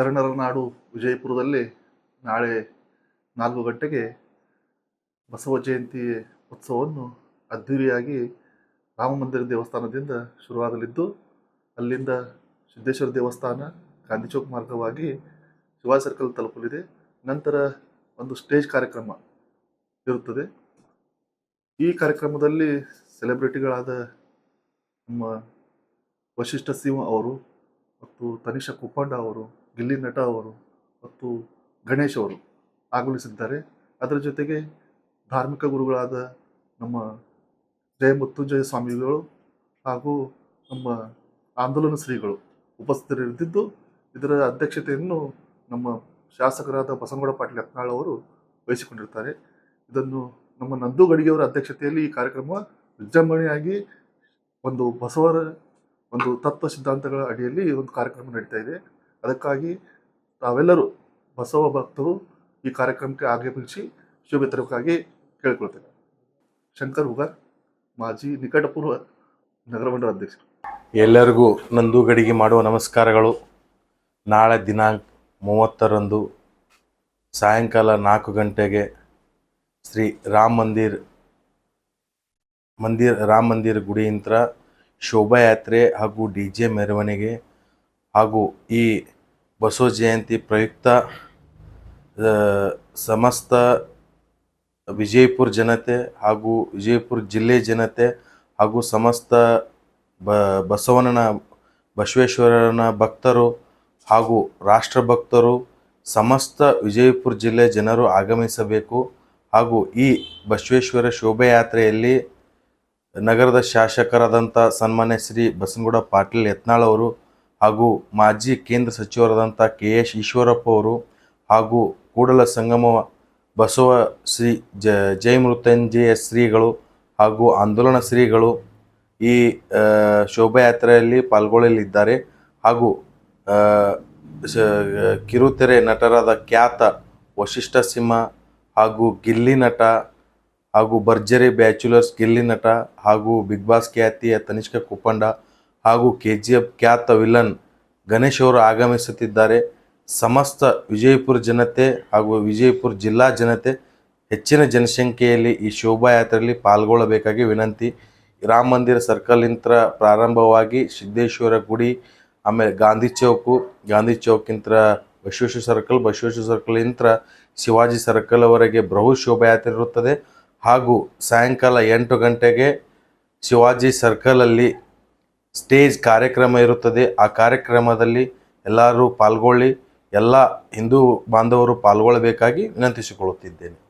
ಶರಣರ ನಾಡು ವಿಜಯಪುರದಲ್ಲಿ ನಾಳೆ ನಾಲ್ಕು ಗಂಟೆಗೆ ಬಸವ ಜಯಂತಿ ಉತ್ಸವವನ್ನು ಅದ್ಧೂರಿಯಾಗಿ ರಾಮ ಮಂದಿರ ದೇವಸ್ಥಾನದಿಂದ ಶುರುವಾಗಲಿದ್ದು, ಅಲ್ಲಿಂದ ಸಿದ್ದೇಶ್ವರ ದೇವಸ್ಥಾನ, ಗಾಂಧಿ ಚೌಕ್ ಮಾರ್ಗವಾಗಿ ಶಿವಾಜಿ ಸರ್ಕಲ್ ತಲುಪಲಿದೆ. ನಂತರ ಒಂದು ಸ್ಟೇಜ್ ಕಾರ್ಯಕ್ರಮ ಇರುತ್ತದೆ. ಈ ಕಾರ್ಯಕ್ರಮದಲ್ಲಿ ಸೆಲೆಬ್ರಿಟಿಗಳಾದ ನಮ್ಮ ವಶಿಷ್ಠ ಸಿಂಹ ಅವರು ಮತ್ತು ತನಿಷಾ ಕುಪ್ಪಂಡ ಅವರು ಗಿಲ್ಲಿ ನಟ ಅವರು ಮತ್ತು ಗಣೇಶ್ ಅವರು ಆಗಮಿಸಿದ್ದಾರೆ. ಅದರ ಜೊತೆಗೆ ಧಾರ್ಮಿಕ ಗುರುಗಳಾದ ನಮ್ಮ ಜಯ ಮೃತ್ಯುಂಜಯ ಸ್ವಾಮಿಗಳು ಹಾಗೂ ನಮ್ಮ ಆಂದೋಲನ ಶ್ರೀಗಳು ಉಪಸ್ಥಿತರಿದ್ದಿದ್ದು ಇದರ ಅಧ್ಯಕ್ಷತೆಯನ್ನು ನಮ್ಮ ಶಾಸಕರಾದ ಬಸನಗೌಡ ಪಾಟೀಲ್ ಯತ್ನಾಳ್ ಅವರು ವಹಿಸಿಕೊಂಡಿರ್ತಾರೆ ಇದನ್ನು ನಮ್ಮ ನಂದು ಗಡಿಗೆಯವರ ಅಧ್ಯಕ್ಷತೆಯಲ್ಲಿ ಈ ಕಾರ್ಯಕ್ರಮ ವಿಜೃಂಭಣೆಯಾಗಿ ಒಂದು ಬಸವರ ಒಂದು ತತ್ವ ಸಿದ್ಧಾಂತಗಳ ಅಡಿಯಲ್ಲಿ ಒಂದು ಕಾರ್ಯಕ್ರಮ ನಡೀತಾ ಇದೆ. ಅದಕ್ಕಾಗಿ ತಾವೆಲ್ಲರೂ ಬಸವ ಭಕ್ತರು ಈ ಕಾರ್ಯಕ್ರಮಕ್ಕೆ ಆಗಮಿಸಿ ಶುಭ ತರಬೇಕಾಗಿ ಕೇಳಿಕೊಳ್ತೇನೆ. ಶಂಕರ್ ಹುಗಾರ್ ಮಾಜಿ ನಿಕಟಪೂರ್ವ ನಗರ ಮಂಡಲ ಅಧ್ಯಕ್ಷರು. ಎಲ್ಲರಿಗೂ ನಂದು ಗಡಿಗೆ ಮಾಡುವ ನಮಸ್ಕಾರಗಳು. ನಾಳೆ ದಿನಾಂಕ ಮೂವತ್ತರಂದು ಸಾಯಂಕಾಲ ನಾಲ್ಕು ಗಂಟೆಗೆ ಶ್ರೀ ರಾಮ ಮಂದಿರ್ ಮಂದಿರ್, ರಾಮ ಮಂದಿರ್ ಗುಡಿಯಿಂದ ಶೋಭಾಯಾತ್ರೆ ಹಾಗೂ ಡಿ ಜೆ ಮೆರವಣಿಗೆ ಹಾಗೂ ಈ ಬಸವ ಜಯಂತಿ ಪ್ರಯುಕ್ತ ಸಮಸ್ತ ವಿಜಯಪುರ ಜನತೆ ಹಾಗೂ ವಿಜಯಪುರ ಜಿಲ್ಲೆ ಜನತೆ ಹಾಗೂ ಸಮಸ್ತ ಬ, ಬಸವಣ್ಣನ, ಬಸವೇಶ್ವರನ ಭಕ್ತರು ಹಾಗೂ ರಾಷ್ಟ್ರ ಭಕ್ತರು ಸಮಸ್ತ ವಿಜಯಪುರ ಜಿಲ್ಲೆ ಜನರು ಆಗಮಿಸಬೇಕು ಹಾಗೂ ಈ ಬಸವೇಶ್ವರ ಶೋಭಾಯಾತ್ರೆಯಲ್ಲಿ ನಗರದ ಶಾಸಕರಾದಂಥ ಸನ್ಮಾನ್ಯ ಶ್ರೀ ಬಸನಗೌಡ ಪಾಟೀಲ್ ಯತ್ನಾಳ್ ಅವರು ಹಾಗೂ ಮಾಜಿ ಕೇಂದ್ರ ಸಚಿವರಾದಂಥ ಕೆ ಎಸ್ ಈಶ್ವರಪ್ಪ ಅವರು ಹಾಗೂ ಕೂಡಲ ಸಂಗಮ ಬಸವ ಶ್ರೀ ಜ ಜಯ ಮೃತ್ಯುಂಜಯ ಶ್ರೀಗಳು ಹಾಗೂ ಆಂದೋಲನ ಶ್ರೀಗಳು ಈ ಶೋಭಾಯಾತ್ರೆಯಲ್ಲಿ ಪಾಲ್ಗೊಳ್ಳಲಿದ್ದಾರೆ. ಹಾಗೂ ಕಿರುತೆರೆ ನಟರಾದ ಖ್ಯಾತ ವಶಿಷ್ಠ ಸಿಂಹ ಹಾಗೂ ಗಿಲ್ಲಿ ನಟ ಹಾಗೂ ಭರ್ಜರಿ ಬ್ಯಾಚುಲರ್ಸ್ ಗಿಲ್ಲಿ ನಟ ಹಾಗೂ ಬಿಗ್ ಬಾಸ್ ಖ್ಯಾತಿಯ ತನಿಷ್ಕ ಕುಪ್ಪಂಡ ಹಾಗೂ ಕೆ ಜಿ ಎಫ್ ಖ್ಯಾತ ವಿಲನ್ ಗಣೇಶ್ ಅವರು ಆಗಮಿಸುತ್ತಿದ್ದಾರೆ. ಸಮಸ್ತ ವಿಜಯಪುರ ಜನತೆ ಹಾಗೂ ವಿಜಯಪುರ ಜಿಲ್ಲಾ ಜನತೆ ಹೆಚ್ಚಿನ ಜನಸಂಖ್ಯೆಯಲ್ಲಿ ಈ ಶೋಭಾಯಾತ್ರೆಯಲ್ಲಿ ಪಾಲ್ಗೊಳ್ಳಬೇಕಾಗಿ ವಿನಂತಿ. ರಾಮ ಮಂದಿರ ಸರ್ಕಲ್ನಿಂದ ಪ್ರಾರಂಭವಾಗಿ ಸಿದ್ದೇಶ್ವರ ಗುಡಿ, ಆಮೇಲೆ ಗಾಂಧಿ ಚೌಕು, ಗಾಂಧಿ ಚೌಕಿಂತ ಬಸವೇಶ್ವರ ಸರ್ಕಲ್, ಬಸವೇಶ್ವರ ಸರ್ಕಲ್ನಿಂದ ಶಿವಾಜಿ ಸರ್ಕಲ್ವರೆಗೆ ಬೃಹತ್ ಶೋಭಾಯಾತ್ರೆ ಇರುತ್ತದೆ. ಹಾಗೂ ಸಾಯಂಕಾಲ ಎಂಟು ಗಂಟೆಗೆ ಶಿವಾಜಿ ಸರ್ಕಲಲ್ಲಿ ಸ್ಟೇಜ್ ಕಾರ್ಯಕ್ರಮ ಇರುತ್ತದೆ. ಆ ಕಾರ್ಯಕ್ರಮದಲ್ಲಿ ಎಲ್ಲರೂ ಪಾಲ್ಗೊಳ್ಳಿ. ಎಲ್ಲ ಹಿಂದೂ ಬಾಂಧವರು ಪಾಲ್ಗೊಳ್ಳಬೇಕಾಗಿ ವಿನಂತಿಸಿಕೊಳ್ಳುತ್ತಿದ್ದೇನೆ.